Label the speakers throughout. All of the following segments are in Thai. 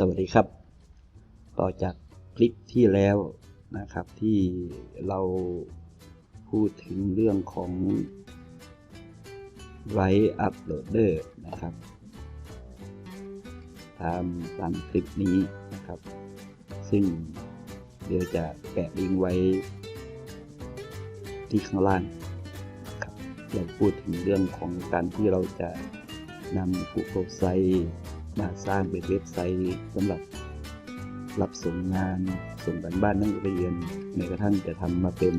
Speaker 1: สวัสดีครับ ต่อจากคลิปที่แล้วนะครับที่เราพูดถึงเรื่องของ Write Uploader นะครับ ตามตามคลิปนี้นะครับ ซึ่งเดี๋ยวจะแปะลิงก์ไว้ที่ข้างล่างนะครับเราพูดถึงเรื่องของการที่เราจะนำ Google Site มาสร้างเป็นเว็บไซต์สำหรับรับส่งงานส่งกันบ้านนักเรียนในกระทั่งจะทำมาเป็น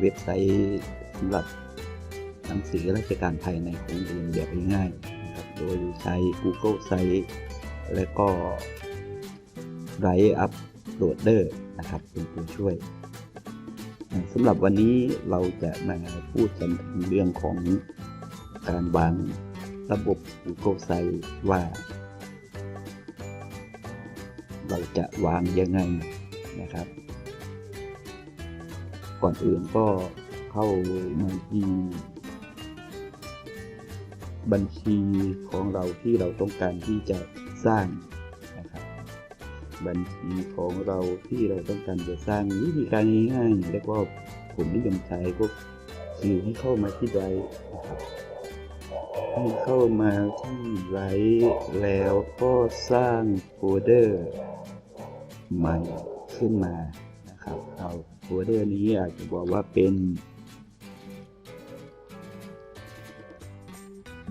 Speaker 1: เว็บไซต์สำหรับหนังสือราชการภายในของเรียนแบบง่ายๆนะครับโดยใช้ Google Site และก็ Write Uploader นะครับเป็นตัวช่วยสำหรับวันนี้เราจะมาพูดกันถึงเรื่องของการวาง ระบบ Google Site ว่า เราจะวางยังไงนะครับ ก่อนอื่นก็เข้ามาที่บัญชีของเราที่เราต้องการที่จะสร้างนะครับ บัญชีของเราที่เราต้องการจะสร้างวิธีการง่ายๆแล้วก็ผมนิยมใช้ก็คือให้เข้ามาที่ไดนะครับ ให้เข้ามาที่ไลท์แล้วก็สร้างโฟลเดอร์ ใหม่ขึ้นมานะครับ เอาโฟลเดอร์นี้อาจจะบอกว่าเป็น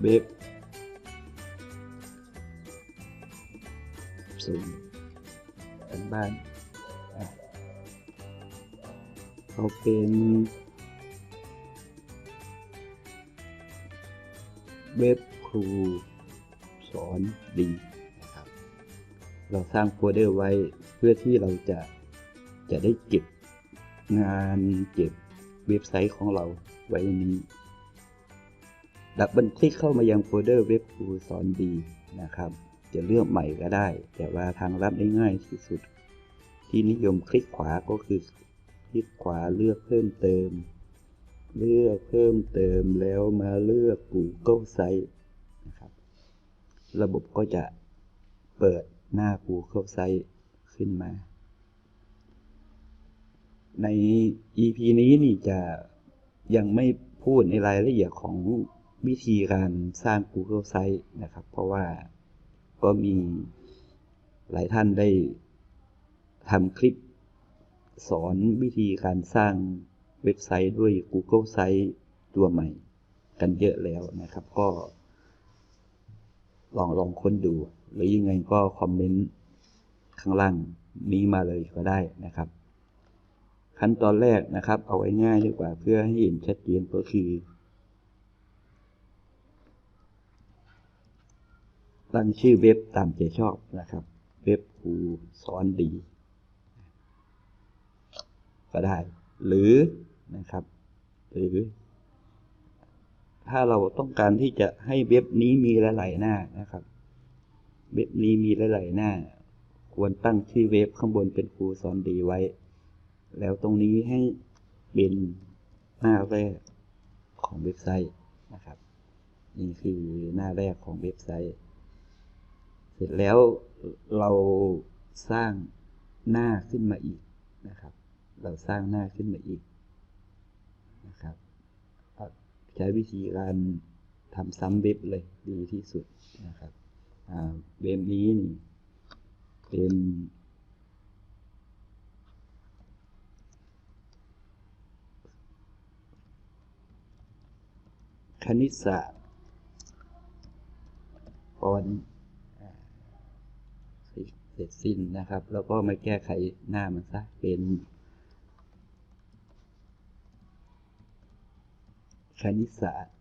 Speaker 1: เว็บส่งกันบ้านเอาเป็น เว็บครูสอนดีนะครับ เราสร้างโฟลเดอร์ไว้เพื่อที่เราจะจะได้เก็บงานเก็บเว็บไซต์ของเราไว้ในนี้ดับเบิลคลิกเข้ามายังโฟลเดอร์เว็บครูสอนดีนะครับ จะเลือกใหม่ก็ได้ แต่ว่าทางลัดได้ง่ายที่สุด ที่นิยมคลิกขวาก็คือ คลิกขวาเลือกเพิ่มเติม เลือกเพิ่มเติมแล้วมาเลือก Google Site นะครับ ระบบก็จะเปิดหน้า Google Site ขึ้นมา ใน EP นี้นี่จะยังไม่พูดในรายละเอียดของวิธีการสร้าง Google Site นะครับ เพราะว่าก็มีหลายท่านได้ทำคลิปสอนวิธีการสร้าง เว็บไซต์ด้วย Google Site ตัวใหม่ กันเยอะแล้วนะครับ ก็ ลองลองค้นดู หรือยังไงก็คอมเมนต์ข้างล่างนี้มาเลยก็ได้นะครับ ขั้นตอนแรกนะครับ เอาไว้ง่ายดีกว่าเพื่อให้เห็นชัดเจนก็คือตั้งชื่อเว็บตามใจชอบนะครับ เว็บครูสอนดี ก็ได้ หรือ นะครับ หรือ ถ้าเราต้องการที่จะให้เว็บนี้มีหลาย ๆ หน้านะครับ เว็บนี้มีหลาย ๆ หน้า ควรตั้งชื่อเว็บข้างบนเป็นครูสอนดีไว้ แล้วตรงนี้ให้เป็นหน้าแรกของเว็บไซต์นะครับ นี่คือหน้าแรกของเว็บไซต์ เสร็จแล้วเราสร้างหน้าขึ้นมาอีกนะครับ เราสร้างหน้าขึ้นมาอีกนะครับ ใช้วิธีการทำซ้ำเว็บเลยดีที่สุดนะครับเว็บนี้นี่เป็นคณิตศาสตร์ปอนเสร็จสิ้นนะครับ แล้วก็มาแก้ไขหน้ามันซะเป็น คณิตศาสตร์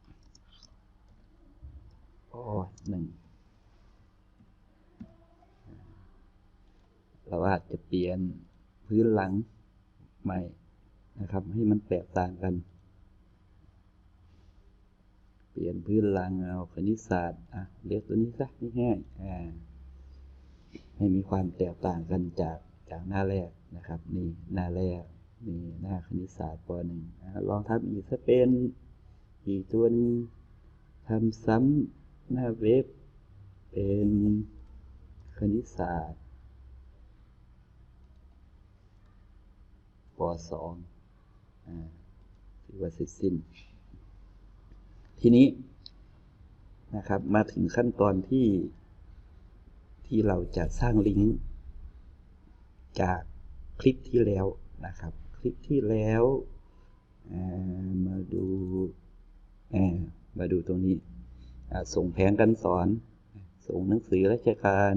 Speaker 1: ปอหนึ่งเราอาจจะเปลี่ยนพื้นหลังใหม่นะครับ ให้มันแตกต่างกัน เปลี่ยนพื้นหลังเอาคณิตศาสตร์อะเรียกตัวนี้ซะง่ายๆอ่าให้มีความแตกต่างกันจากจากหน้าแรกนะครับ นี่หน้าแรกนี่หน้าคณิตศาสตร์ปหนึ่งลองทำอีกสักเป็น อีกตัวนึงทำซ้ำหน้าเว็บ เป็นคณิตศาสตร์ปสองอ่าถือว่าเสร็จสิ้น ทีนี้นะครับ มาถึงขั้นตอนที่ที่เราจะสร้างลิงก์จากคลิปที่แล้วนะครับ คลิปที่แล้วามาดู มาดูตรงนี้ส่งแผนการสอน ส่งหนังสือราชการ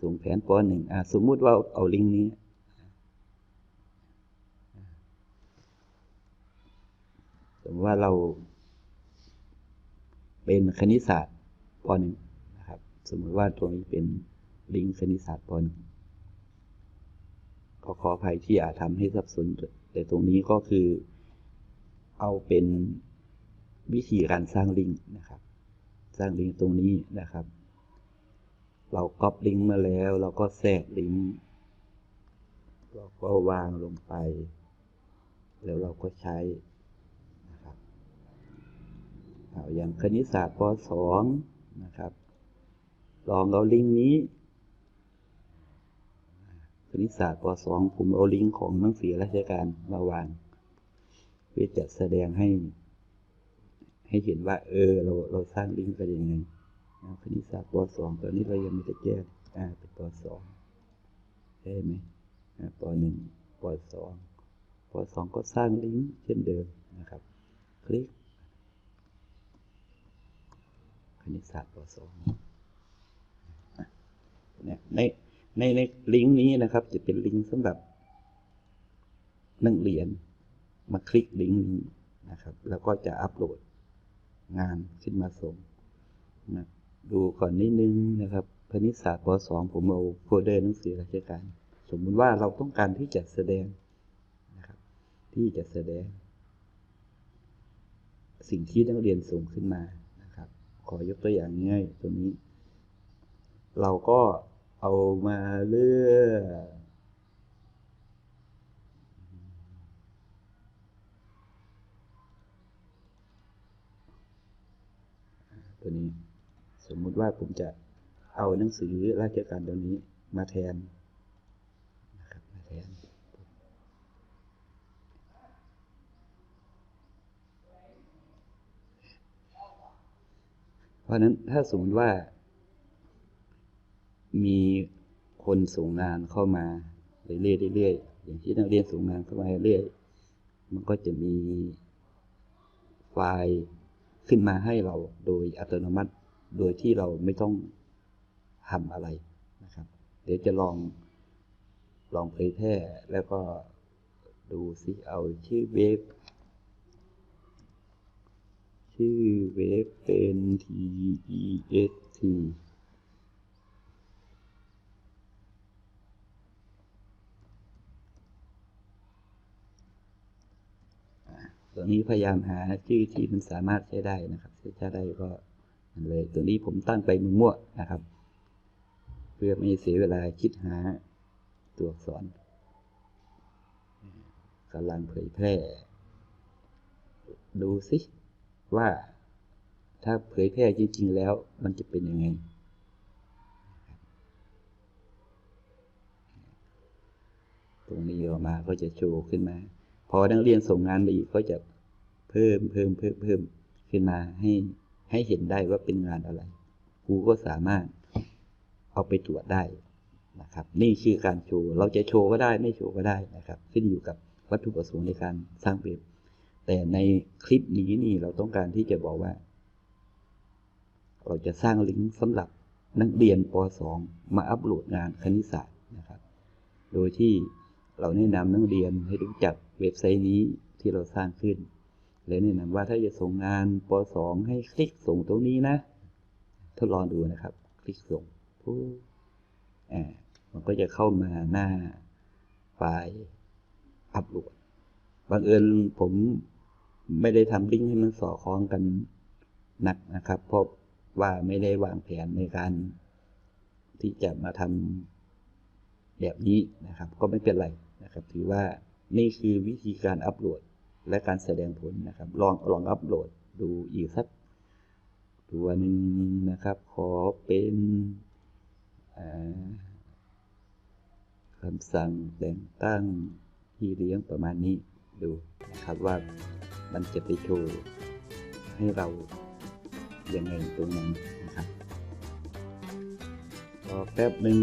Speaker 1: ส่งแผนปหนึ่งสมมุติว่าเอาลิงก์นี้สมมติว่าเรา เป็นคณิตศาสตร์ปหนึ่งนะครับ สมมติว่าตัวนี้เป็นลิงก์คณิตศาสตร์ปหนึ่งขอขออภัยที่อาจทำให้สับสนแต่ตรงนี้ก็คือเอาเป็น วิธีการสร้างลิงก์นะครับ สร้างลิงก์ตรงนี้นะครับ เราก๊อปลิงก์มาแล้ว เราก็แทรกลิงก์เราก็วางลงไป แล้วเราก็ใช้นะครับเอาอย่างคณิตศาสตร์ป .2 นะครับ ลองเอาลิงก์นี้คณิตศาสตร์ป .2 ผมเอาลิงก์ของหนังสือราชการมาวาง เพื่อจะแสดงให้ ให้เห็นว่า เออ เราเราสร้างลิงก์กันยังไงอ่าคณิตศาสตร์ป .2 ตอนนี้เรายังไม่ได้แก้อ่าเป็นป .2 ใช่ไหมอ่าป .1 ป .2 ป .2 ก็สร้างลิงก์เช่นเดิมนะครับ คลิก คณิตศาสตร์ป .2 เนี่ยในในในลิงก์นี้นะครับ จะเป็นลิงก์สำหรับนักเรียนมาคลิกลิงก์นี้นะครับ แล้วก็จะอัปโหลด งานขึ้นมาส่งนะดูก่อนนิดนึงนะครับคณิตศาสตร์ป .2 ผมเอาโฟลเดอร์หนังสือราชการ สมมุติว่าเราต้องการที่จะแสดงนะครับที่จะแสดง สิ่งที่นักเรียนส่งขึ้นมานะครับ ขอยกตัวอย่างง่ายตัวนี้ เราก็เอามาเลือก ตัวนี้ สมมุติว่าผมจะเอาหนังสือราชการตัวนี้มาแทนนะครับมาแทน เพราะนั้นถ้าสมมติว่า มีคนส่งงานเข้ามาเรื่อยๆอย่างที่นักเรียนส่งงานเข้ามาเรื่อยมันก็จะมีไฟล์ ขึ้นมาให้เราโดยอัตโนมัติ โดยที่เราไม่ต้องทำอะไรนะครับ เดี๋ยวจะลองลองเผยแพร่แล้วก็ดูซิเอาชื่อเวฟชื่อเวฟเป็น t e s t ตัวนี้พยายามหาชื่อที่มันสามารถใช้ได้นะครับใช้ได้ก็มันเลย ตัวนี้ผมตั้งไปมือมั่วนะครับ เพื่อไม่เสียเวลาคิดหาตัวอักษรกำลังเผยแพร่ ดูสิว่าถ้าเผยแพร่จริง ๆ แล้วมันจะเป็นยังไงตรงนี้ออกมาก็จะโชว์ขึ้นมา พอนักเรียนส่งงานมาอีกก็จะเพิ่มเพิ่มเพิ่มเพิ่มขึ้นมาให้ให้เห็นได้ว่าเป็นงานอะไรครูก็สามารถเอาไปตรวจได้นะครับ นี่คือการโชว์ เราจะโชว์ก็ได้ไม่โชว์ก็ได้นะครับ ขึ้นอยู่กับวัตถุประสงค์ในการสร้างเว็บ แต่ในคลิปนี้นี่เราต้องการที่จะบอกว่า เราจะสร้างลิงก์สำหรับนักเรียนป .2 มาอัปโหลดงานคณิตศาสตร์นะครับ โดยที่เราแนะนำนักเรียนให้รู้จัก เว็บไซต์นี้ที่เราสร้างขึ้น และแนะนำว่าถ้าจะส่งงานป .2 ให้คลิกส่งตรงนี้นะ ทดลองดูนะครับ คลิกส่งปุ๊บอ่ามันก็จะเข้ามาหน้าไฟล์อัปโหลดบังเอิญผมไม่ได้ทำลิงก์ให้มันสอดคล้องกันหนักนะครับ เพราะว่าไม่ได้วางแผนในการที่จะมาทำแบบนี้นะครับ ก็ไม่เป็นไรนะครับ ถือว่า นี่คือวิธีการอัปโหลดและการแสดงผลนะครับ ลองลองอัปโหลดดูอีกสักตัวหนึ่งนะครับ ขอเป็นคำสั่งแต่งตั้งที่เลี้ยงประมาณนี้ดูนะครับว่ามันจะไปโชว์ให้เรายังไงตรงนั้นนะครับรอแป๊บหนึ่ง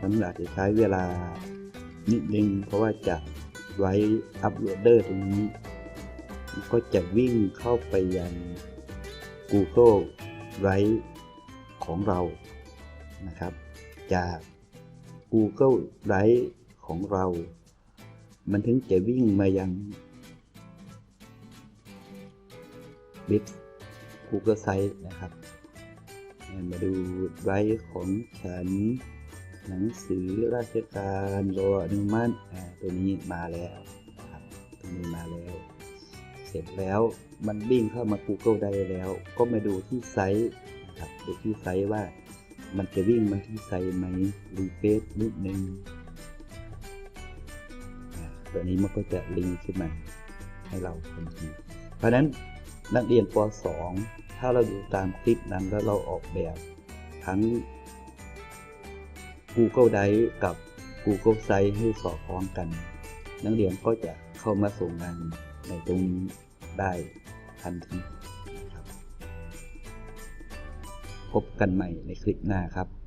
Speaker 1: มันอาจจะใช้เวลา นิดนึงเพราะว่าจะไว้อัพโหลดเดอร์ตรงนี้ ก็จะวิ่งเข้าไปยัง Google Drive ของเรานะครับ จาก Google Drive ของเรา มันถึงจะวิ่งมายังเว็บ Google Site นะครับ มาดูไวของฉัน หนังสือราชการรออนุมัติตัวนี้มาแล้วครับตัวนี้มาแล้ว เสร็จแล้วมันวิ่งเข้ามา Google ได้แล้ว ก็มาดูที่ไซต์นะครับดูที่ไซต์ว่ามันจะวิ่งมาที่ไซต์ไหมรีเฟซนิดนึงอ่าตัวนี้มันก็จะลิงก์ขึ้นมาให้เราทันทีเพราะฉะนั้นนักเรียนป .2 ถ้าเราดูตามคลิปนั้นแล้วเราออกแบบทั้ง Google Drive กับ Google Site ให้สอดคล้องกัน นักเรียนก็จะเข้ามาส่งงานในตรงนี้ได้ทันทีครับพบกันใหม่ในคลิปหน้าครับ